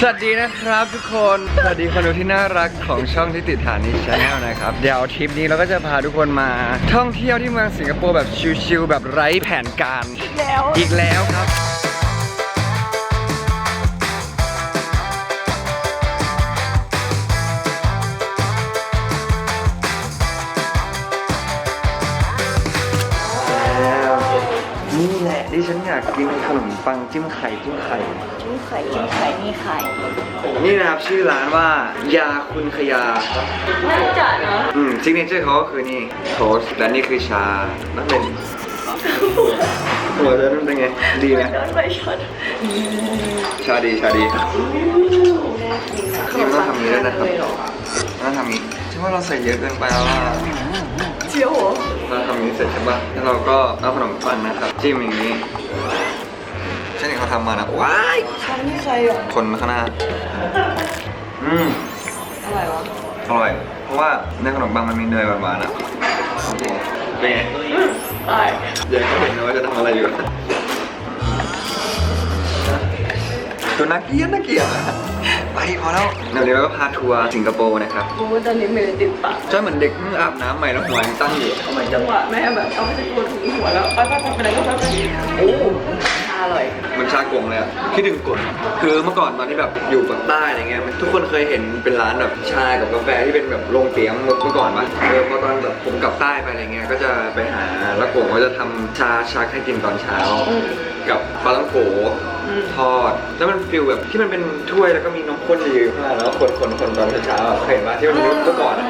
สวัสดีนะครับทุกคน สวัสดีคนดูที่น่ารักของช่องที่ติดฐานีชาแนลนะครับ เดี๋ยวทริปนี้เราก็จะพาทุกคนมา ท่องเที่ยวที่เมืองสิงคโปร์แบบชิลๆแบบไร้แผนการแล้ว อีกแล้วครับแล้วนี่แหละที่ฉันอยากกินขนมปังจิ้มไข่จิ้มไข่จิ้ม ไข่จิ้มไข่นี่ไข่นี่นะครับชื่อร้านว่ายาคุณขยา น่าจะเนาะอืมซิกเนเจอร์เขาก็คือนี่โทสต์และนี่คือชาน้ำเป็นหัวจะนั่นเป็นไง ดีไหมโดนไปช็อตชาดีชาดีน่ากินอะนี่มันต้องทำนี้ด้วยนะครับต้องทำนี้ฉันว่าเราใส่เยอะเกินไปแล้วว่าเจียวเหรอเราทำนี้เสร็จใช่ปะแล้วเราก็เอาขนมปังนะครับจิ้มอย่างนี้ ฉันเห็นเขาทำมานะว้ายฉันไม่ใครอะคนข้างหน้า อืมอร่อยวะอร่อย เพราะว่าในขนมปังมันมีเนยหวานๆอะโอเคเป็นไงอร่อยเดี๋ยวเขาเห็นนะว่าจะทำอะไรอยู่ตัวน่าเกลียดน่าเกลียดอะไปพอแล้วเดี๋ยวนี้เราก็พาทัวร์สิงคโปร์นะครับกูตอนนี้มือติดปากใช่เหมือนเด็กเพิ่งอาบน้ำใหม่แล้วหัวยังตั้งอยู่เหมือนจังหวะแม่แบบเอาไปใส่ตัวถึงหัวแล้วไปไปไปไปไหนก็ไปไปโอ้ อร่อย เหมันชากงเลยอะคิดถึงกดคือเมื่อก่อนตอนที่แบบอยู่ปากใต้อะไรเงี้ยทุกคนเคยเห็นเป็นร้านแบบชากับกาแฟที่เป็นแบบโรงเตียงเมื่อก่อนปะเออพอตอนแบบผมกลับใต้ไปอะไรเงี้ยก็จะไปหาแล้วกงก็จะทำชาชักให้กินตอนเช้า กับปลาลังโกทอดแล้วมันฟิลแบบที่มันเป็นถ้วยแล้วก็มีนม ข้นอยู่ข้างล่างแล้วคนคนคนตอนเช้าๆอะเคยเห็นปะที่มันยุคเมื่อก่อนอะ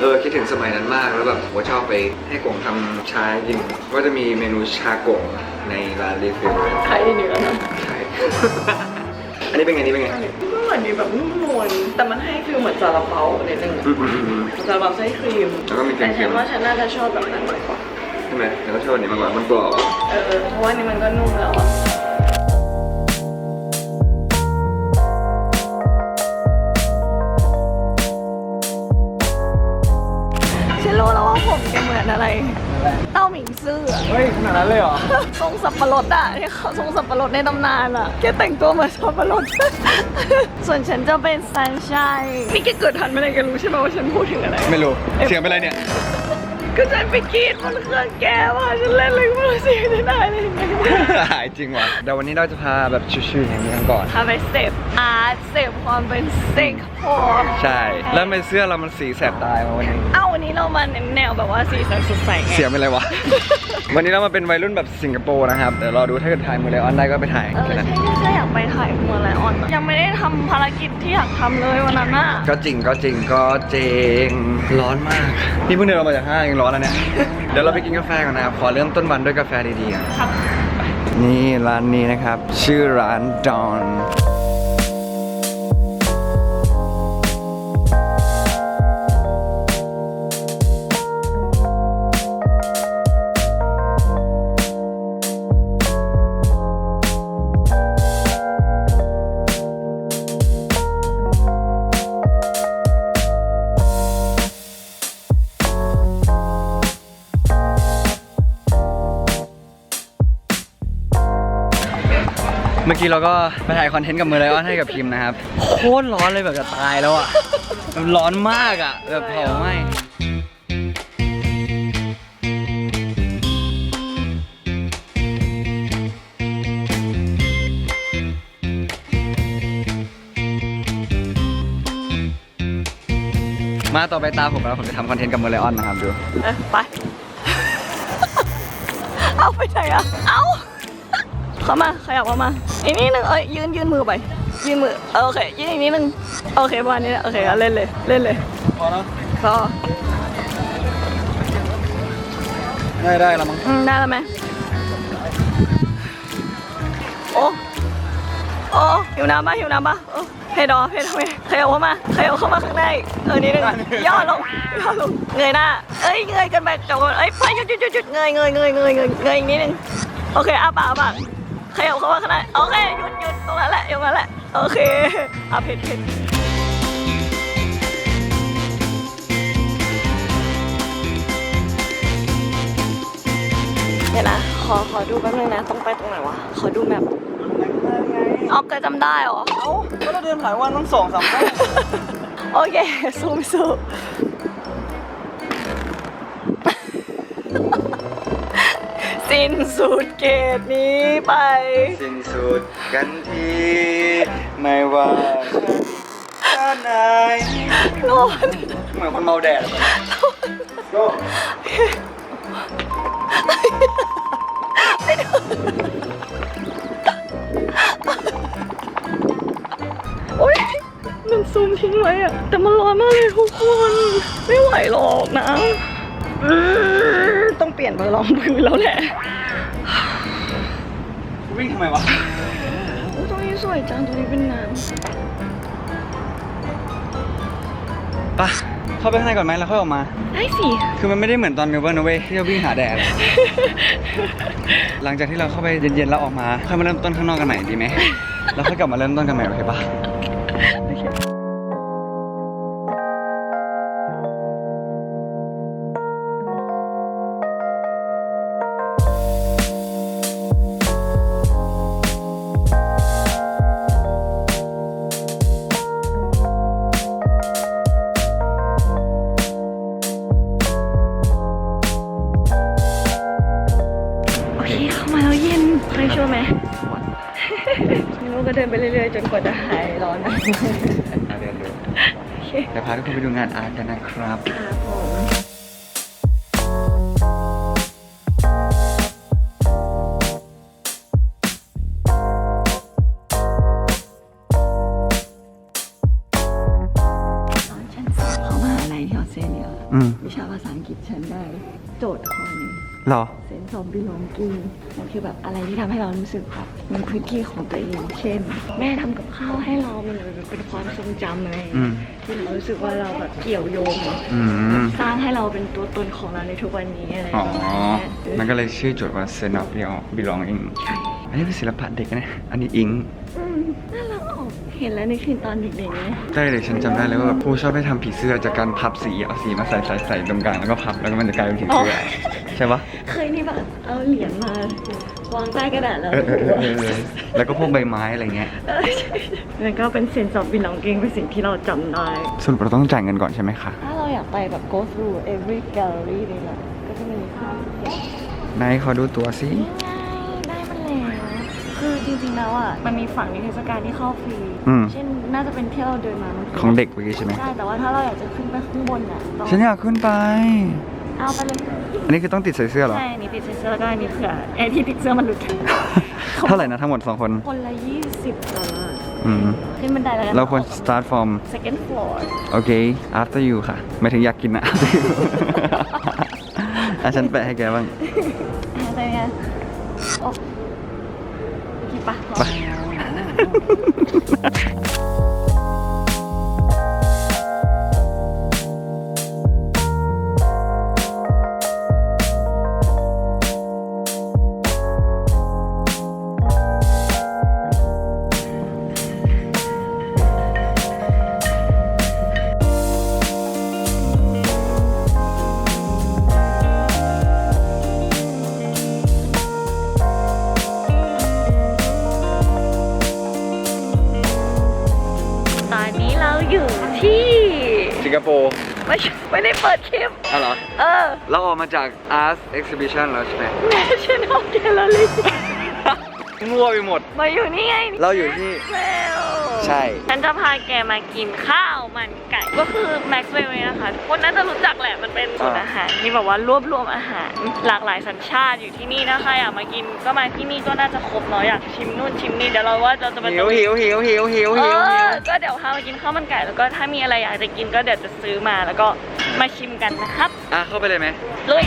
เออคิดถึงสมัยนั้นมากแล้วแบบผมชอบไปให้กงทำชาให้กินก็จะมีเมนูชากงในร้านรีฟิลไข่เหนือนะใช่ อันนี้เป็นไงนี่เป็นไงก็เหมือนดีแบบนุ่มนวลแต่มันให้ฟิลเหมือนซาลาเปานิดนึงอืมอืมอืม ซาลาเปาไส้ครีมแล้วก็มีเค็แต่มๆ ฉันว่าฉันน่าจะชอบแบบนั้นมากกว่าใช่ไหมแล้วก็ชอบอันนี้มากกว่ามันกรอบอะเออเพราะว่านี่มันก็นุ่มแล้วอะ รู้แล้วว่าผมแกเหมือนอะไร เต้าหมิงซื่ออะเฮ้ยขนาดนั้นเลยเหรอ ทรงสับปะรดอะที่เขาทรงสับปะรดในตำนานอะแกแต่งตัวเหมือนสับปะรด ส่วนฉันจะเป็นซันชายนี่แกเกิดทันไหมเนี่ยแกรู้ใช่ไหมว่าฉันพูดถึงอะไร ไม่รู้ เสียงเป็นไรเนี่ย ก็ฉันไปกรีดบนเครื่องแกว่าฉันเล่นเลยไม่รู้สิได้ได้เลยไงหายจริงว่ะเดี๋ยววันนี้เราจะพาแบบชิวๆอย่างนี้กันก่อน พาไปเสพอาร์ตเสพความเป็นสิงคโปร์ใช่ แล้วทำไมเสื้อเรามันสีแสบตายมาวันนี้ เอ้าวันนี้เรามาเน้นแนวแบบว่าสีสันสดใสไงเสียงเป็นไรวะ วันนี้เรามาเป็นวัยรุ่นแบบสิงคโปร์นะครับเดี๋ยวรอดูถ้าเกิดถ่ายมือเลออนได้ก็ไปถ่ายเออแค่นั้น ใช่ใช่อยากไปถ่ายมัวไลออนยังไม่ได้ทำภารกิจที่อยากทำเลยวันนั้นน่ะก็จริงก็จริงก็เจงร้อนมาก นี่เพิ่งเดินออกมาจากห้างยังร้อนแล้วเนี่ย เดี๋ยวเราไปกินกาแฟกันนะครับ ขอเริ่มต้นวันด้วยกาแฟดีๆกันครับ นี่ร้านนี้นะครับ ชื่อร้านด เมื่อกี้เราก็ไปถ่ายคอนเทนต์กับมือไลออนให้กับพิมนะครับ โคตรร้อนเลยแบบจะตายแล้วอะร้อนมากอะแบบเผาไหม้มาต่อไปตาผมแล้วผมจะทำคอนเทนต์กับมือไลออนนะครับดู เออไป เอาไปไหนอะเอา เข้ามาขยับเข้ามาอีกนิดนึงเอ้ยยืนยืนมือไปยืนมือเออโอเคยืนอีกนิดนึงโอเคประมาณนี้แหละโอเคเอาเล่นเลยเล่นเลยพอแล้วพอได้ได้แล้วมั้งอืมได้แล้วไหมโอ้โอ้หิวน้ำปะหิวน้ำปะโอ้เพดอเพดอเพขยับเข้ามาขยับเข้ามาข้างในเออนิดนึงย่อลงย่อลงเงยหน้าเอ้ยเงยกันไปกับคนเอ้ยไปหยุดหยุดหยุดหยุดเงยเงยเงยเงยเงยเงยอีกนิดนึงโอเคอ้าปากอ้าปาก ขยับเข้ามาข้างในโอเคหยุดหยุดตรงนั้นแหละตรงนั้นแหละโอเคอะเผ็ดเผ็ดเดี๋ยวนะขอขอดูแป๊บนึงนะต้องไปตรงไหนวะขอดูแมพเอาเกยจำได้เหรอ เอ้าก็เราเดินผ่านวันต้องสองสามครั้ง โอเคซูมซูมสิ้ นสุดเกตนี้ไป สิ้นสุดกันที ไม่ว่าฉันจะไหนนอนเหมือนคนเมาแดดอะก็โอ๊ยมันซูมทิ้งไว้อะแต่มันร้อนมากเลยทุกคน ไม่ไหวหรอกนะอืม ต้องเปลี่ยนไปรองพื้นแล้วแหละวิ่งทำไมวะโอ้ตรงนี้สวยจังตรงนี้เป็นน้ปะเข้าไปข้างในก่อนไหมแล้วค่อยออกมาำได้สิ คือมันไม่ได้เหมือนตอนเมลเบิร์นนะเว้ยที่เราวิ่งหาแดด หลังจากที่เราเข้าไปเย็นๆแล้วออกมาค่อยมาเริ่มต้นข้างนอกกันใหม่ดีไหมแล้วค่อยกลับมาเริ่มต้นกันใหม่โอเคปะ งานอาร์ตกันนะครับครับผมตอนฉันสอบเข้ามหาลัยที่ออสเตรเลียอืม วิชาภาษาอังกฤษฉันได้ โจทย์ข้อหนึง หรอ เซนซอมบิลองกิ้งมันคือแบบอะไรที่ทำให้เรารู้สึกแบบมีพื้นที่ของตัวเอง เช่น แม่ทำกับข้าวให้เรามันเลยเป็นความทรงจำอะไรอย่างอืเงี้มยที่เรารู้สึกว่าเราแบบเกี่ยวโยงอะอืม สร้างให้เราเป็นตัวตนของเราในทุกวันนี้อะไรอ๋อประมาณเนี้ยเออมันก็เลยชื่อโจทย์ว่า Sense of Belonging ใช่อันนี้เป็นศิลปะเด็กนะเนี่ยอันนี้อิงอืมน่ารักออกเห็นแล้วนึกถึงตอนเด็กๆเลยตอนเด็กฉันจำได้เลยว่าแบบครูชอบให้ทำผีเสื้อจากการพับสี เอาสีมาใส่ใส่ใส่ตรงกลางแล้วก็พับแล้วก็มันจะกลายเป็นผีเสื้ออใช่ปะเคยนี่แบบเอาเหรียญมาวางใต้กระดาษแล้วเออเออเออเออเออแล้วก็พวกใบไม้อะไรเงี้ยเออใช่ๆแล้วก็เป็นเซนซอมบิลองกิ้งเป็นสิ่งที่เราจำได้ สรุปเราต้องจ่ายเงินก่อนใช่ไหมคะถ้าเราอยากไปแบบ go through every gallery เลยนะก็จะมีภาพเด็กไหนขอดูตัวสินี่ไงได้มันแล้วคือจริงๆแล้วอะ มันมีฝั่งนิทรรศการที่เข้าฟรี อืม เช่น น่าจะเป็นที่เราเดินมาเมื่อกี้ของเด็กเมื่อกี้ใช่ไหม ใช่ แต่ว่าถ้าเราอยากจะขึ้นไปข้างบนอะต้องฉันอยากขึ้นไป เอาไปเลย อันนี้คือต้องติดใส่เสื้อเหรอ ใช่อันนี่ติดเสื้อแล้วก็อันนี้เผื่อไอ้ที่ติดเสื้อมันหลุด เท่าไหร่นะทั้งหมด 2 คน คนละ20ดอลลาร์อืม ขึ้นบันไดแล้วกันเราควร start from second floor โอเค after you ค่ะ ไม่ถึงอยากกินนะ after you อะฉันแปะให้แกบ้าง อะไรเงี้ยโอ้กี่ปะไป เออเราออกมาจาก art exhibition แล้วใช่ไหม National Gallery มั่วไปหมด มาอยู่นี่ไงเราอยู่ที่ Maxwell ใช่ ฉันจะพาแกมากินข้าวมันไก่ก็คือ Maxwell เนี่ยนะคะทุกคนน่าจะรู้จักแหละมันเป็นศูนย์อาหารที่แบบว่ารวบรวมอาหาร หลากหลายสัญชาติอยู่ที่นี่นะคะอยากมากินก็มาที่นี่ก็น่าจะครบเนาะอยากชิมนู่นชิมนี่เดี๋ยวเราว่าเราจะไปหิวหิวหิวหิวหิวเอหิวหิวอก็เดี๋ยวพามากินข้าวมันไก่แล้วก็ถ้ามีอะไรอยากจะกินก็เดี๋ยวจะซื้อมาแล้วก็มาชิมกันนะครับอะเข้าไปเลยไหมลุย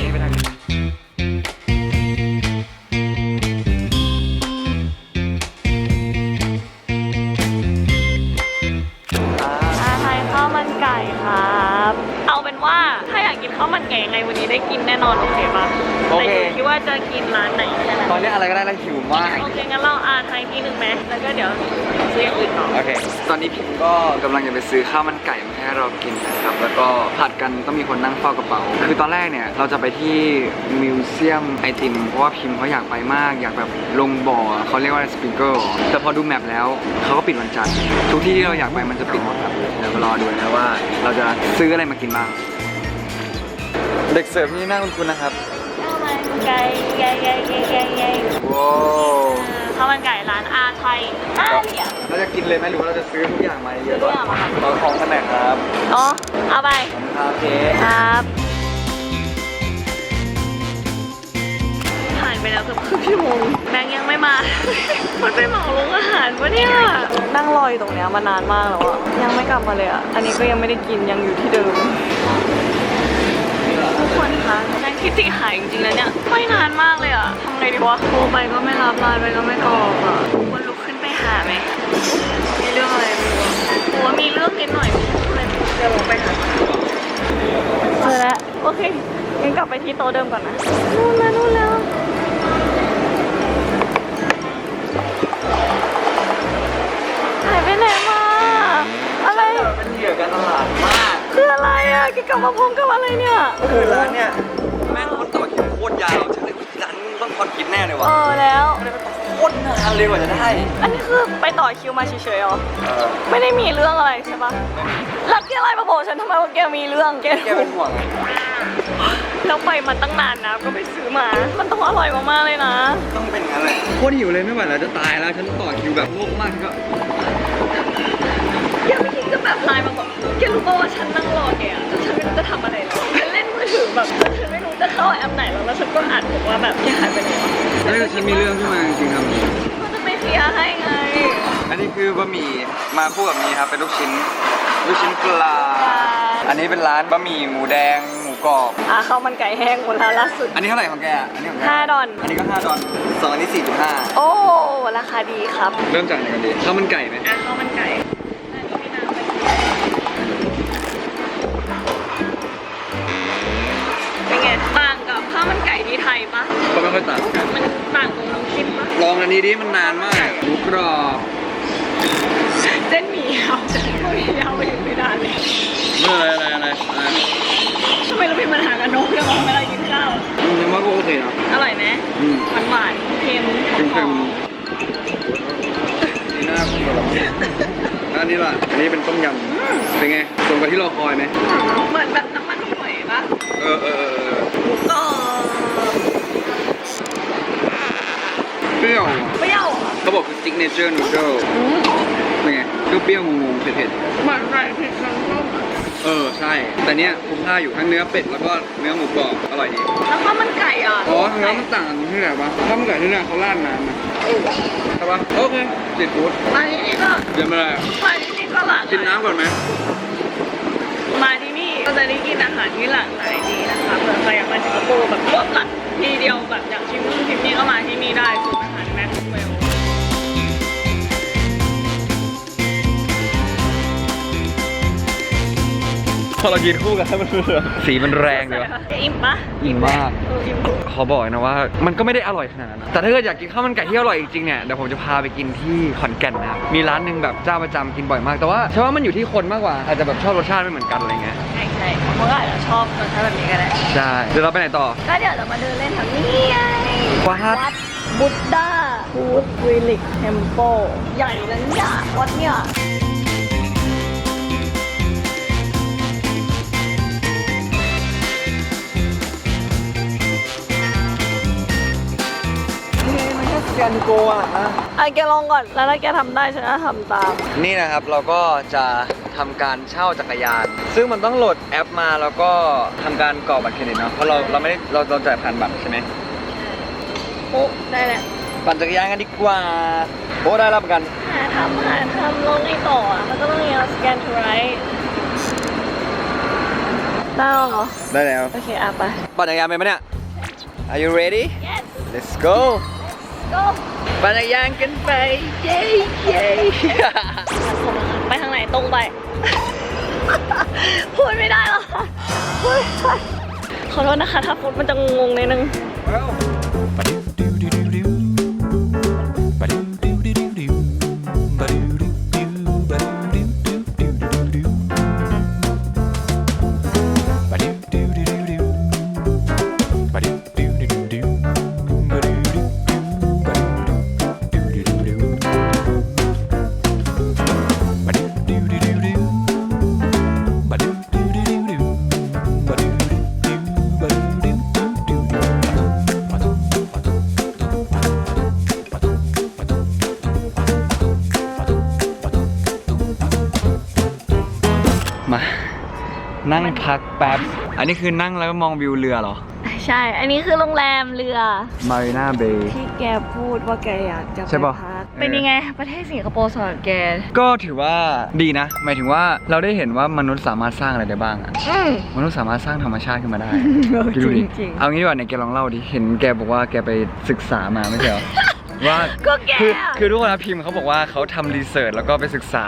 ข้าวมันไก่ครับเอาเป็นว่าถ้าอยากกินข้าวาวมันไก่ยังไงวันนี้ได้กินแน่นอนโอเคปะโอเค แต่ยู่ที่ว่าจะกินร้านไหนแค่นั้นตอนนี้อะไรก็ได้แล้วหิวมาก โอเคงั้นเราอ่านไทยทีหนึ่งไหมแล้วก็เดี๋ยวซื้ออย่างอื่นต่อโอเค ตอนนี้พิมก็กำลังจะไปซื้อข้าวมันไก่มาให้เรากินนะครับ แล้วก็ผัดกันต้องมีคนนั่งเฝ้ากระเป๋า คือตอนแรกเนี่ยเราจะไปที่มิวเซียมไอติม เพราะว่าพิมเขาอยากไปมาก อยากแบบลงบ่อเขาเรียกว่าสปริงเกิลแต่พอดูแมปแล้วเขาก็ปิดวันจันทร์ทุกที่ที่เราอยากไปมันจะปิดหมดครับเดี๋ยวรอดูนะว่าเราจะซื้ออะไรมากินบ้าง เด็กเสิร์ฟนี่น่าคุ้นๆนะครับข้าวมันไก่ไก่ไก่ไก่ไก่ไก่ว้าวข้าวมันไก่ร้านอาไทยอาเดียเราจะกินเลยไหมหรือว่าเราจะซื้อทุกอย่างมาเยอะทุกอย่าเราของกันไหนครับอ๋อเอาไปโอเคครับผ่านไปแล้วเกือบครึ่งชั่วโมงแบงค์ยังไม่มา มันไปเหมาลงอาหารปะเนี่ย นั่งรออยู่ตรงเนี้ยมานานมากแล้วอะยังไม่กลับมาเลยอะอันนี้ก็ยังไม่ได้กินยังอยู่ที่เดิม คะแบงค์ที่ติหายจริงๆแล้วเนี่ยไม่นานมากเลยอะทำไงดีวะโทรไปก็ไม่รับไลน์ไปก็ไม่ตอบอะควรลุกขึ้นไปหาไหมมีเรื่องอะไรไม่รู้อะผมว่ามีเรื่องนิดหน่อยเลยเดี๋ยวลงไปหาเจอแล้วโอเคงั้นกลับไปที่โต๊ะเดิมก่อนนะนู่นแล้วนู่นแล้ว หายไปไหนมาอะไรเป็นเหยื่อการตลาดมากคืออะไรอะแกกลับมาพร้อมกับอะไรเนี่ยก็คือร้านเนี่ย ยาวฉันเลยร้านต้องคอนกินแน่เลยเอวะอแล้วโคตรนานเลยกว่าจะได้อันนี้คือไปต่อคิวมาเฉยๆเหรอ เออไม่ได้มีเรื่องอะไรใช่ปะแล้วแกอะไรมาบอกฉันทำไมว่าแกมีเรื่องแกแกเป็นห่วงไงแล้วไปมาตั้งนานนะ ก็ไปซื้อมา มันต้องอร่อยมากๆเลยนะ ต้องเป็นงั้นเลยโคตรหิวเลยไม่ไหวแล้วจะตายแล้วฉันต่อคิวแบบโลกมากฉันก็แกไม่คิดจะแบบไลน์มาบอกแกรู้ป่าวว่าฉันนั่งรอแกอะแต่ฉันไม่รู้จะทำอะไรแล้วฉันเล่นมือถือแบบฉันไม่รู้จะ เข้าแอปไหนแล้วแล้วฉันก็อ่านบอกว่าแบบแกหายไปไหนวะเอ้ยฉันมีเรื่องขึ้นมาจริงๆครับ ก็จะไปเคลียร์ให้ไงอันนี้คือบะหมี่มาคู่กับนี้ครับเป็นลูกชิ้นลูกชิ้นปลา อันนี้เป็นร้านบะหมี่หมูแดงหมูกรอบ อะข้าวมันไก่แห้งหมดแล้วล่าสุด อันนี้เท่าไหร่ของแกอะอันนี้ของแกห้าดอน อันนี้ก็5ดอลสองอันนี้4.5โอ้ ราคาดีครับ เริ่มจากไหนกันดีข้าวมันไก่ไหมอะข้าวมันไก่ ค่อยต่างกันมันต่างตรงน้ำจิ้มปะลองอันนี้ดิมันนานมากหมูกรอบเส้นหมี่ยาวเส้นหมี่ยาวไปถึงไม่นานเลยอะไรอะไรอะไรอะไรทำไมเราเป็นปัญหากับนกเนี่ยวะเวลากินข้าวอืมฉันว่าก็โอเคนะอร่อยไหมอืมหวานหวานๆเค็มหอเค็มมๆนี่น่าคุณกว่าแล้วอันนี้ล่ะอันนี้เป็นต้มยำเป็นไงตรงกับที่เราคอยไหมๆเหมือนแบบน้ำมันหอยปะเออเออเออเออ หมูกรอบ เปรี้ยวเปรี้ยวเหรอเขาบอกคือ signature noodle อืมเป็นไงเปรี้ยวๆงงๆเผ็ดเหมือนไรพริกน้ำส้มอะๆเออใช่ แต่เนี้ยคุ้มค่าอยู่ทั้งเนื้อเป็ดแล้วก็เนื้อหมูกรอบอร่อยดีแล้วข้าวมันไก่อะอ๋อเนื้อมันต่างกันที่ไหนวะข้าวมันไก่ที่เนี่ยเขาราดน้ำนะใช่ปะโอเคติดฟูดมาที่นี่ก็เดี๋ยวมาเลยมาที่นี่ก็หลากหกินลายน้ำก่อนไหมมาที่นี่ก็จะได้กินอาหารที่หลากหลายดีนะคะเผื่อใครอยากมาสิงคโปร์แบบรวบหลักทีเดียวแบบอยากชิมนู่นชิมนี่ก็มาที่นี่ได้ศูนย์อาหาร แม็กซ์เวลพอเรากินคู่กันมันสีมันแรงเลยวะอิ่มปะอิ่มมากเอออิ่มเขาบอกนะว่า มันก็ไม่ได้อร่อยขนาดนั้นนะแต่ถ้าเกิดอยากกินข้าวมันไก่ที่อร่อยจริงๆเนี่ยเดี๋ยวผมจะพาไปกินที่ขอนแก่นนะครับมีร้านหนึ่งแบบเจ้าประจำกินบ่อยมาก แต่ว่าใช่ว่ามันอยู่ที่คนมากกว่าอาจจะแบบชอบรสชาติไม่เหมือนกันอะไรเงี้ยใช่ใช่ๆเขาก็อาจจะชอบรสชาติแบบนี้ก็ได้ใช่เดี๋ยวเราไปไหนต่อ ก็เดี๋ยวเรามาเดินเล่นแถวนี้ไงวัด วัดบุตดา บูธวิลิกเทมโปใหญ่นะเนี่ยวัดเนี่ยนี่มันแค่สแกนโกอะนะอะแกลองก่อน แล้วถ้าแกทำได้ฉันจะทำตาม นี่นะครับเราก็จะทำการเช่าจักรยาน ซึ่งมันต้องโหลดแอปมาแล้วก็ทำการกรอกบัตรเครดิตเนาะเพราะเราเราไม่ได้เราเราจ่ายผ่านบัตรใช่ไหมโอ้ได้แหละ ปั่นจักรยานกันดีกว่าโอ้ได้รับประกัน หาทำหาทำลงไอ้ต่ออะมันก็ต้องเอาสแกนทูไรได้แล้วเหรอ ได้แล้ว โอเคอะไป ปั่นจักรยานเป็นไหมเนี่ย Are you ready yes Let's go go ปั่นจักรยานกันไป เย้เย้ไปทางไหนตรงไป พูดไม่ได้หรอพูดไม่ได้ขอโทษนะคะ ถ้าฟุตมันจะงงๆนิดนึง นั่งพักแป๊บ อันนี้คือนั่งแล้วก็มองวิวเรือเหรอ ใช่ อันนี้คือโรงแรมเรือ มารีนาเบย์ ที่แกพูดว่าแกอยากจะไปใช่ปะ พักเออเป็นยังไง ประเทศสิงคโปร์สำหรับแก ก็ถือว่าดีนะ หมายถึงว่าเราได้เห็นว่ามนุษย์สามารถสร้างอะไรได้บ้างอะอืม มนุษย์สามารถสร้างธรรมชาติขึ้นมาได้ เออคิดดูดิจริงๆ เอางี้ดีกว่าเนี่ยแกลองเล่าดิ เห็นแกบอกว่าแกไปศึกษามาไม่ใช่เหรอ ว่าก็แกคือคือทุกคนนะพิมพ์เขาบอกว่าเขาทำรีเสิร์ชแล้วก็ไปศึกษา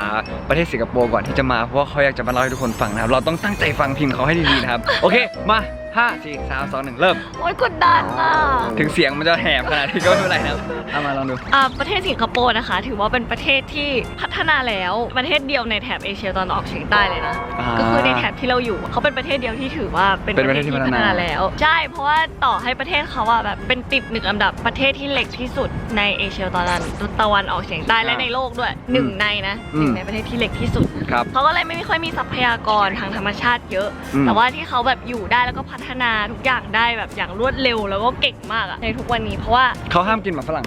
ประเทศสิงคโปร์ก่อนที่จะมาเพราะว่าเขาอยากจะมาเล่าให้ทุกคนฟังนะครับเราต้องตั้งใจฟังพิมพ์เขาให้ดีๆนะครับโอเคมา ห้าสี่สามสองหนึ่งเริ่ม โอ๊ยกดดันอะ ถึงเสียงมันจะแหบขนาดนี้ก็ไม่เป็นไรนะครับเอามาลองดู อ่าประเทศสิงคโปร์นะคะ ถือว่าเป็นประเทศที่พัฒนาแล้วประเทศเดียวในแถบเอเชียตอนออกเฉียงใต้เลยนะอ่าก็คือในแถบที่เราอยู่เขาเป็นประเทศเดียวที่ถือว่าเป็นเป็นประเทศที่พัฒนา แล้ว ใช่เพราะว่าต่อให้ประเทศเขาอะแบบเป็นติดหนึ่งอันดับประเทศที่เล็กที่สุดในเอเชียตอนนั้นตะวันออกเฉียงใต้และในโลกด้วยหนึ่งในนะหนึ่งในประเทศที่เล็กที่สุด ครับ เขาก็เลยไม่ค่อยมีทรัพยากรทางธรรมชาติเยอะ อืมแต่ว่าที่เขาแบบอยู่ได้แล้วก็พัฒนาทุกอย่างได้แบบอย่างรวดเร็วแล้วก็เก่งมากอะในทุกวันนี้เพราะว่าเขาห้ามกินหมาฝรั่ง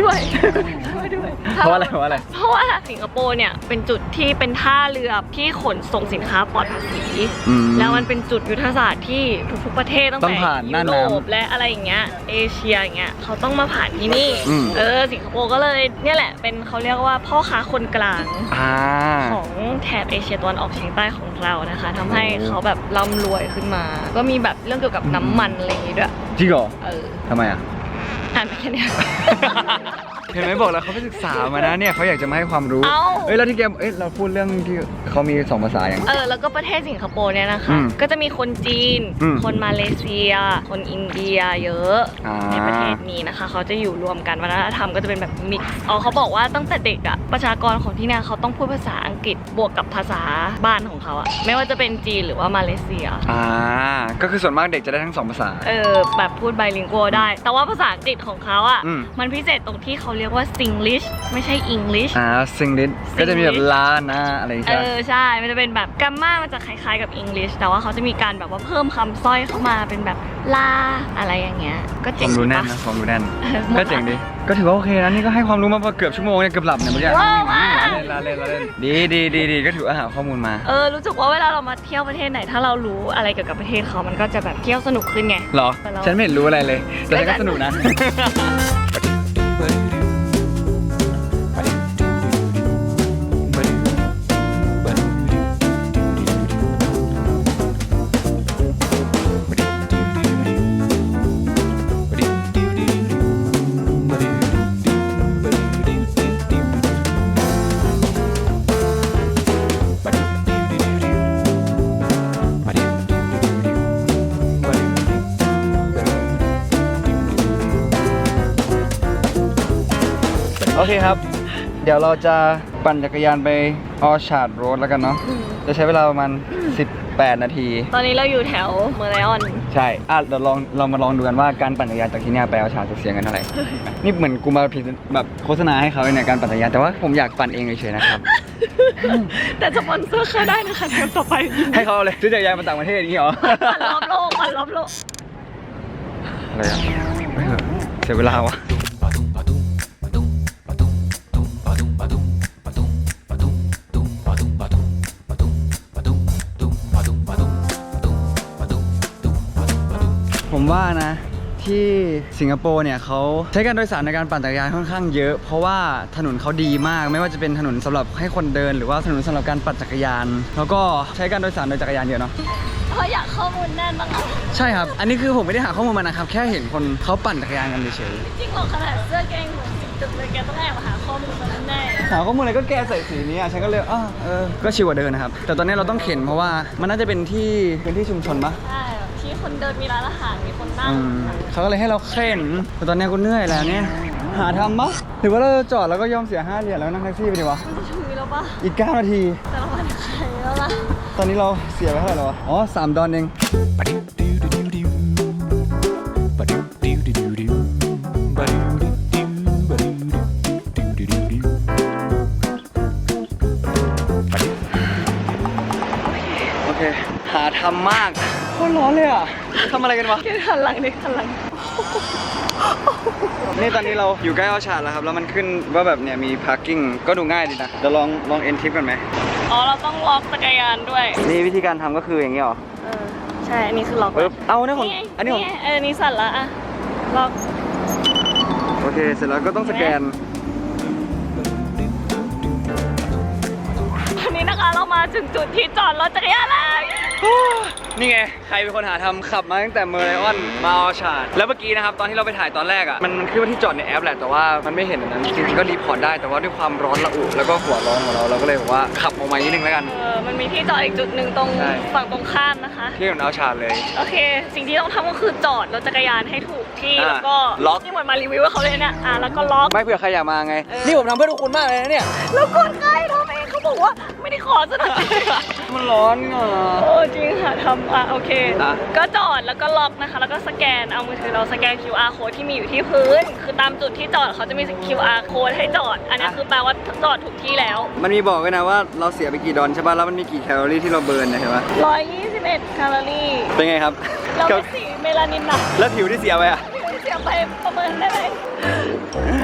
ด้วยด้วยด้วยเพราะอะไรเพราะอะไร เพราะว่าสิงคโปร์เนี่ยเป็นจุดที่เป็นท่าเรือที่ขนส่งสินค้าปลอดภาษีอืมแล้วมันเป็นจุดยุทธศาสตร์ที่ทุกๆประเทศตั้งต้อแต่งผ่านหน้ายุน้ำโรปและอะไรอย่างเงี้ยเอเชียอย่างเงี้ยเขาต้องมาผ่านที่นี่อืม เออสิงคโปร์ก็เลยเนี่ยแหละเป็นเขาเรียกว่าพ่อค้าคนกลาง อ่า ของแถบเอเชียตะวันออกเฉียงใต้ของเรานะคะทำให้เขาแบบร่ำรวยขึ้นมา ก็มีแบบเรื่องเกี่ยวกับน้ำมันอะไรอย่างงี้ด้วยจริงเหรอเออทำไมอะ อ่านไปแค่เนี้ย เห็นไหมบอกแล้วเขาไปศึกษามานะเนี่ยเขาอยากจะมาให้ความรู้เอ้า เอ้ยแล้วที่แกเอ้ยเราพูดเรื่องที่เขามีสองภาษาอย่าง เออแล้วก็ประเทศสิงคโปร์เนี่ยนะคะ อืมก็จะมีคนจีน อืมคนมาเลเซีย คนอินเดียเยอะอ่า ในประเทศนี้นะคะ เขาจะอยู่รวมกันวัฒนธรรมก็จะเป็นแบบมิกซ์อ๋อเขาบอกว่าตั้งแต่เด็กอะประชากรของที่เนี่ยเขาต้องพูดภาษาอังกฤษบวกกับภาษาบ้านของเขาอะไม่ว่าจะเป็นจีนหรือว่ามาเลเซีย อ่า ก็คือส่วนมากเด็กจะได้ทั้งสองภาษา เออแบบพูดไบลิงกัวได้ แต่ว่าภาษาอังกฤษของเขาอะอืม มันพิเศษตรงที่เขาเรียกว่า Singlish ไม่ใช่ English อ่าซิงลิสก็จะมีแบบลานะอะไรอย่างเอเงี้ยอ ใช่ มันจะเป็นแบบกัมมามันจะคล้ายๆกับ English แต่ว่าเขาจะมีการแบบว่าเพิ่มคำสร้อยเข้ามาเป็นแบบลาอะไรอย่างเงี้ย ก็คเจ๋วางมรู้ดีแน่นปะนะความรู้แน่น เออ ก็เจ๋งดี ก็ถือว่าโอเคนะนี่ก็ให้ความรู้มาเกือบชั่วโมงเนี่ยเกือบหลับเนี่ยเมื่อกี้ว้าวว้าว เล่นลาเล่นลาเล่นดีดีดีดีก็ถือว่าหาข้อมูลมาเออรู้สึกว่าเวลาเรามาเที่ยวประเทศไหน ถ้าเรารู้อะไรเกี่ยวกับประเทศเขามันก็จะแบบเที่ยวสนุกขึ้นไง เหรอแต่เรา ฉันไม่เห็นรู้อะไรเลย แต่ฉันก็สนุกนะ เคครับ เดี๋ยวเราจะปั่นจักรยานไปออชาร์ดโรดแล้วกันเนาะ จะใช้เวลาประมาณ 18 นาที ตอนนี้เราอยู่แถวเมอร์ไลออน ใช่ อะเราลองเรามาลองดูกันว่าการปั่นจักรยานจากที่เนี่ยไปออชาร์ดจะเสียเงินเท่าไหร่ นี่เหมือนกูมาผิดแบบโฆษณาให้เขาเนี่ยการปั่นจักรยาน แต่ว่าผมอยากปั่นเองเฉยๆนะครับ แต่สปอนเซอร์เข้าได้นะคะเทปต่อไปให้เขาเอาเลยซื้อจักรยานมาต่างประเทศอย่างนี้เหรอ ปั่นรอบโลกปั่นรอบโลกอะไรอะไม่เหรอะเสียเวลาวะ ว่านะที่สิงคโปร์เนี่ยเขาใช้การโดยสารในการปั่นจักรยานค่อนข้างเยอะ เพราะว่าถนนเขาดีมาก ไม่ว่าจะเป็นถนนสำหรับให้คนเดิน หรือว่าถนนสำหรับการปั่นจักรยาน แล้วก็ใช้การโดยสารโดยจักรยานเยอะเนาะเพราะอยากข้อมูลแน่นบ้างอะใช่ครับ อันนี้คือผมไม่ได้หาข้อมูลมานะครับ แค่เห็นคนเขาปั่นจักรยานกันเฉยจริงเหรอขนาดเสื้อแกงเหมือนสิบจุดเลยแกต้องแอบหาข้อมูลมาแน่ๆหาข้อมูลอะไรก็แกใส่สีนี้อะฉันก็เลยอ้อเออก็ชิวกว่าเดินนะครับ แต่ตอนนี้เราต้องเข็นเพราะว่ามันน่าจะเป็นที่เป็นที่ชุมชนปะใช่แบบที่ คคนเดินมีร้านอาหารมีคนนั่งอืมเขาก็เลยให้เราเข็นแต่ตอนนี้กูเหนื่อยแล้วเนี่ย หาทำปะหรือว่าเราจะจอดแล้วก็ยอมเสีย5เหรียญแล้วนั่งแท็กซี่ไปดีวะ มันจะถึงนี้แล้วปะอีก 9 นาที แต่ละวันใครแล้วล่ะตอนนี้เราเสียไปเท่าไหร่แล้ววะ อ๋อ3ดอลเอง โอเค หาทำมากโคตรร้อนเลยอะทำอะไรกันวะเดี๋ยวหันหลังดิหันหลังนี่ตอนนี้เราอยู่ใกล้เอาชาดแล้วครับ แล้วมันขึ้นว่าแบบเนี่ยมีพาร์กิ้งก็ดูง่ายดีนะเดี๋ยวลองลองเอ็นทิปกันไหมอ๋อ เราต้องล็อกจักรยานด้วย นี่วิธีการทำก็คืออย่างนี้เหรอ เออ ใช่ อันนี้คือล็อกปึ๊บเอาเนี่ยของไงอันนี้ของไงเออ นี่สั่นละอะล็อก โอเค เสร็จแล้วก็ต้องสแกนวันนี้นะคะเรามาถึงจุดที่จอดรถจักรยานแล้ว นี่ไง ใครเป็นคนหาทำขับมาตั้งแต่เมอร์ไลออนมาออชาร์ดแล้วเมื่อกี้นะครับ ตอนที่เราไปถ่ายตอนแรกอะ มันมันขึ้นว่าที่จอดในแอปแหละ แต่ว่ามันไม่เห็นอันนั้น จริงๆ ก็รีพอร์ตได้ แต่ว่าด้วยความร้อนระอุ แล้วก็หัวร้อนของเรา เราก็เลยบอกว่าขับออกมานิดนึงแล้วกัน เออมันมีที่จอดอีกจุดหนึ่งตรงใช่ ฝั่งตรงข้ามนะคะ ที่ถนนเอาชาร์ดเลย โอเค สิ่งที่ต้องทำก็คือจอดรถจักรยานให้ถูกที่ อ่าแล้วก็ล็อก ที่เหมือนมารีวิวให้เขาเลยเนี่ยอ่าแล้วก็ล็อก ไม่เผื่อใครอยากมาไงเออนี่ผมทำเพื่อทุกคนมากเลยนะเนี่ย แล้วกดใครทำเองเขา บอกว่าไม่ได้ขอสักหน่อยมันร้อนอะโอ้จริงค่ะทำอะโอเค อะ ก็จอดแล้วก็ล็อกนะคะ แล้วก็สแกนเอามือถือเราสแกน QR code ที่มีอยู่ที่พื้น คือตามจุดที่จอดเขาจะมี QR code ให้จอด อันนี้คือแปลว่าจอดถูกที่แล้ว มันมีบอกไว้นะว่าเราเสียไปกี่ดอลใช่ป่ะ แล้วมันมีกี่แคลอรี่ที่เราเบิร์นนะเห็นปะ121แคลอรี่เป็นไงครับ เรากับเป็นสีเมลานินนะแล้วผิวที่เสียไปอะ เสียไปประเมินได้ไหมมาเลย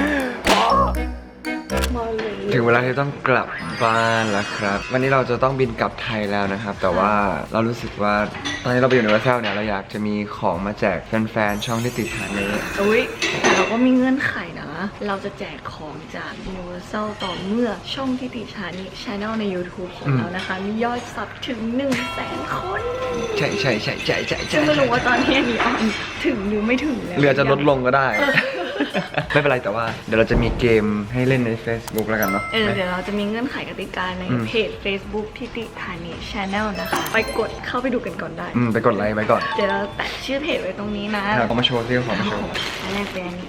ถึงเวลาที่ต้องกลับบ้านแล้วครับ วันนี้เราจะต้องบินกลับไทยแล้วนะครับ แต่ว่าเรารู้สึกว่าตอนนี้เราไปอยู่ในวัดเซลเนี่ยเราอยากจะมีของมาแจกแฟนๆช่องที่ติดฐานนี้อุ้ยแต่เราก็มีเงื่อนไขนะ เราจะแจกของจาก Universal ต่อเมื่อช่องที่ติชานิช n น l ใน YouTube ของอืมเรานะคะ มียอดซับถึง1 0 0 0 0แสนคนใช่ใช่ใช่ใช่ใช่ซึ่ใช่งไม่รู้ว่าตอนนี้อันนี้ออนถึงหรือไม่ถึงแล้ว เรือจะลดลงก็ได้ ไม่เป็นไรแต่ว่าเดี๋ยวเราจะมีเกมให้เล่นใน Facebook แล้วกันเนาะเออเดี๋ยวเราจะมีเงื่อนไขกติกาในอืมเพจ Facebook ที่ติฐานิช n น l นะคะ ไปกดเข้าไปดูกันก่อนได้ อืมไปกดไลค์ไว้ก่อนเดี๋ยวเราแปะชื่อเพจไว้ตรงนี้นะเอามาโชว์ซิเอาของมาโชว์อันแรกเป็นอันนี้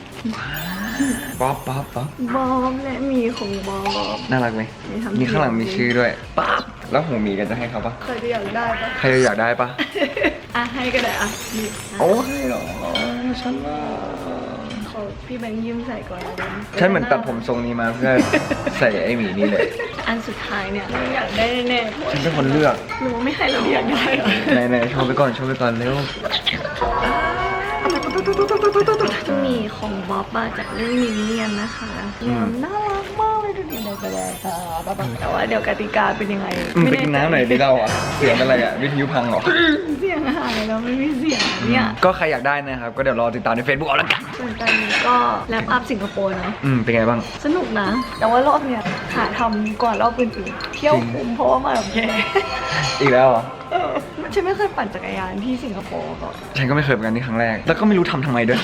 ป๊อปป๊อปป๊อปบอมและหมีของบอมน่ารักไหมมีทำมีข้างหลังมีชื่อด้วยป๊าบแล้วหูหมีกันจะให้เขาปะเคยอยากได้ปะใครจะอยากได้ปะอะให้ก็ได้อะนี่อะโอ้ให้เหรอฉันว่าขอ พี่แบงค์ยืมใส่ก่อนนะฉันเหมือนตัดผมทรงนี้มาเพื่อใส่ไอ้หมีนี่เลยอันสุดท้ายเนี่ยไม่อยากได้แน่ๆเพราะฉันเป็นคนเลือกหนูไม่ให้เราอยากได้หรอไหนไหนโชว์ไปก่อนโชว์ไปก่อนเร็ว จะมีของบ๊อบมาจากเรื่องมินเนี่ยนนะคะน่ารักมากเลยดูดิเลยไปเลยค่ะแต่ว่าเดี๋ยวกติกาเป็นยังไงอืมไปกินน้ำหน่อยดิเราอะ เสียงอะไรอะ วิทยุพังเหรอ เสียงหายแล้วไม่มีเสียงเนี่ยก็ใครอยากได้นะครับ ก็เดี๋ยวรอติดตามใน Facebook เอาละกันส่วนตอนนี้ก็แลปอัพสิงคโปร์เนาะอืมเป็นไงบ้าง สนุกนะ แต่ว่ารอบเนี้ยหาทำก่อนรอบอื่นๆเที่ยวคุ้มเพราะว่ามาแบบแย่อีกแล้วเหรอเออ ฉันไม่เคยปั่นจักรยานที่สิงคโปร์ก่อนฉันก็ไม่เคยเหมือนกันนี่ครั้งแรก แล้วก็ไม่รู้ทำทำไมด้วย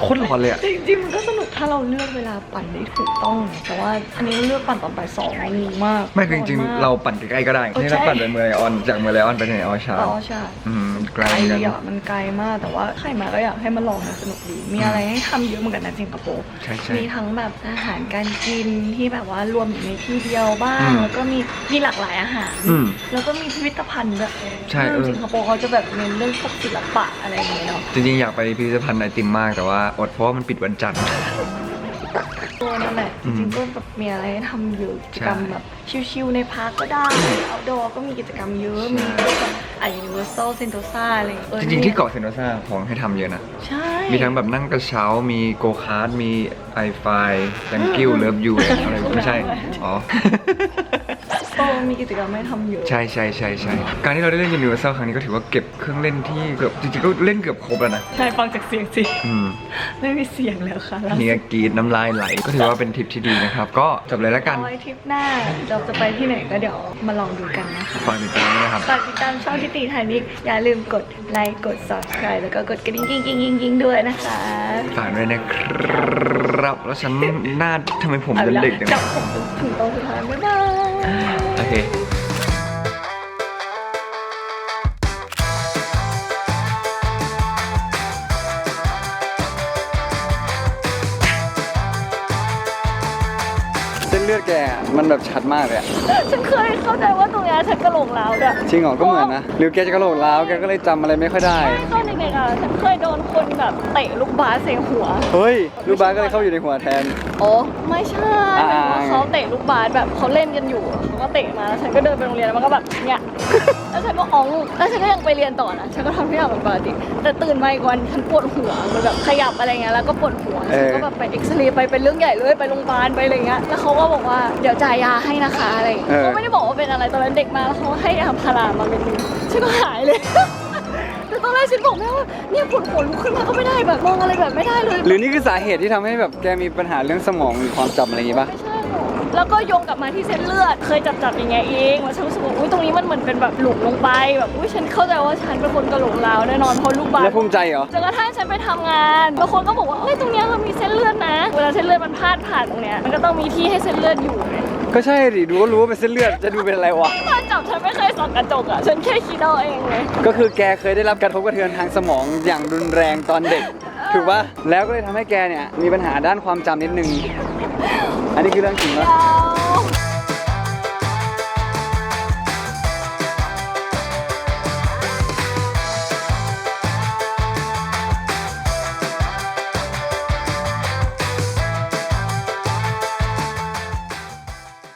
โคตรร้อนเลยอะจริงๆมันก็สนุกถ้าเราเลือกเวลาปั่นได้ถูกต้อง แต่ว่าอันนี้เราเลือกปั่นตอนบ่ายสองงงมากไม่คือจริงนอนมกๆเราปั่นใกล้ๆก็ได้เออนี่เราใช่ปั่นไปเมอร์ไลออน จากเมอร์ไลออนไปที่ไหนออชาอ๋อใช่ อืม ไกลไกลเหมือนกัน อะมันไกลมากแต่ว่าใครมาก็อยากให้มาลองนะสนุกดี มีอะไรให้ทำเยอะเหมือนกันนะสิงคโปร์ใช่ใช่ มีทั้งแบบอาหารการกินที่แบบว่ารวมอยู่ในที่เดียวบ้าอืงมแล้วก็มีมีหลากหลายอาหาร อืม แล้วก็มีพิพิธภัณฑ์ด้วยใช่เออ สิงคโปร์เขาจะแบบเน้นเรื่องพวกศิลปะอะไรอย่างเงี้ยเนาะจริงๆ อยากไปพิพิธภัณฑ์ไอติมมากแต่ว่าอดเพราะว่ามันปิดวันจันทร์ ตัวนั่นแหละอืจมริงๆก็แบบมีอะไรให้ทำเยอะกิจกรรมใช่แบบชิลๆในพาร์คก็ได้เอาดอก็มีกิจกรรมเยอะ มีแบบอะยูนิเวอร์แซลเซนโตซาอะไรอย่างเงี้ยออจริงๆที่เกาะเซนโตซาของให้ทำเยอะนะ ใช่ มีทั้งแบบนั่งกระเช้า มีโกคาร์ดมีไอไฟ thank you love you อะไรไม่ใช่ อ๋อโอ้ มีกิจกรรมให้ทำเยอะใช่ใช่ใช่ใช่การที่เราได้เล่น Universal ครั้งนี้ก็ถือว่าเก็บเครื่องเล่นที่เกือบจริงๆก็เล่นเกือบครบแล้วนะใช่ฟังจากเสียงสิอืม ไม่มีเสียงแล้วค่ะแล้วนี่ก็กรีดน้ำลายไหลก็ถือว่าเป็นทริปที่ดีนะครับ ก็จบเลยแล้วกันเอาไว้ทริปหน้าเราจะไปที่ไหนก็เดี๋ยวมาลองดูกันนะคะฝากติดตามด้วยนะครับ ฝากติดตามช่องทิติไทยนิกอย่าลืมกดไลค์กด subscribe แล้วก็กดกระดิ่งกิ้งกิ้งกิ้งกิ้งด้วยนะคะฝากด้วยนะครับ แล้วฉันหน้าทำไมผมเอาเป็นละเด็กจัง จับผมถึงตอนสุดท้ายบ๊ายบาย โอเคเส้นเลือดแกมันแบบชัดมากเลยอะฉันเคยเข้าใจว่าตรงเนี้ฉันกระโหลกแล้วเนี่ยจริงเหรอก็เหมือนนะหรือแกจะกระโหลกร้าวแกก็เลยจำอะไรไม่ค่อยได้ ใช่ตอนเด็กๆอะฉันเคยโดนคนแบบเตะลูกบาสใส่หัว เฮ้ยลูกบาสก็เลยเข้าอยู่ในหัวแทน โอ้ไม่ใช่อ่าเป็นว่าเขาเตะลูกบาสแบบเขาเล่นกันอยู่เขาก็เตะมาแล้วฉันก็เดินไปโรงเรียนแล้วมันก็แบบเนี่ยแล้วฉันก็อ๋องแล้วฉันก็ยังไปเรียนต่อนะฉันก็ทำทุกอย่างเหมือนปกติแต่ตื่นมาอีกวันฉันปวดหัวมันแบบขยับอะไรเงี้ยแล้วก็ปวดหัวเออฉันก็แบบไปเอ็กซเรย์ไปเป็นเรื่องใหญ่เลยไปโรงพยาบาลไปอะไรเงี้ยแล้วเขาก็บอกว่าเดี๋ยวจ่ายยาให้นะคะอะไรอย่างเงี้ยเขาไม่ได้บอกว่าเป็นอะไรตอนนั้นเด็กมาแล้วเขาให้ยาพารามาเป็นหนึงฉันก็หายเลยแต่ตอนแรกฉันบอกแม่ว่าเนี่ยปวดหัวลุกขึ้นมาก็ไม่ได้แบบมองอะไรแบบไม่ได้เลยหรือนี่คือสาเหตุที่ทำให้แบบแกมีปัญหาเรื่องสมองหรือความจำอะไรอย่างงี้ปะไม่ใช่หรอกแล้วก็โยงกลับมาที่เส้นเลือด เคยจับจับๆอย่างเงี้ยเองว่าฉันรู้สึกว่าอุ้ยตรงนี้มันเหมือนเป็นแบบหลุมลงไปแบบอุ้ยฉันเข้าใจว่าฉันเป็นคนกระโหลกร้าวแน่นอนเพราะลูกบาศแล้วภูมิใจเหรอ จนกระทั่งฉันไปทำงานบางคนก็บอกว่าเอ้ยตรงเนี้ยมันมีเส้นเลือดนะ เวลาเส้นเลือดมันพาดผ่านตรงเนี้ยมันก็ต้องมีที่ให้เส้นเลือดอยู่ไงก็ใช่ดิดูก็รู้ว่าเป็นเส้นเลือดจะดูเป็นอะไรวะ ตอนจับฉันไม่เคยส่องกระจกอะ ฉันแค่คิดเอาเองเลย ก็คือแกเคยได้รับการทบกระเทือนทางสมองอย่างรุนแรงตอนเด็ก ถูกปะแล้วก็เลยทำให้แกเนี่ยมีปัญหาด้านความจำนิดนึง อันนี้คือเรื่องจริงปะ ยาว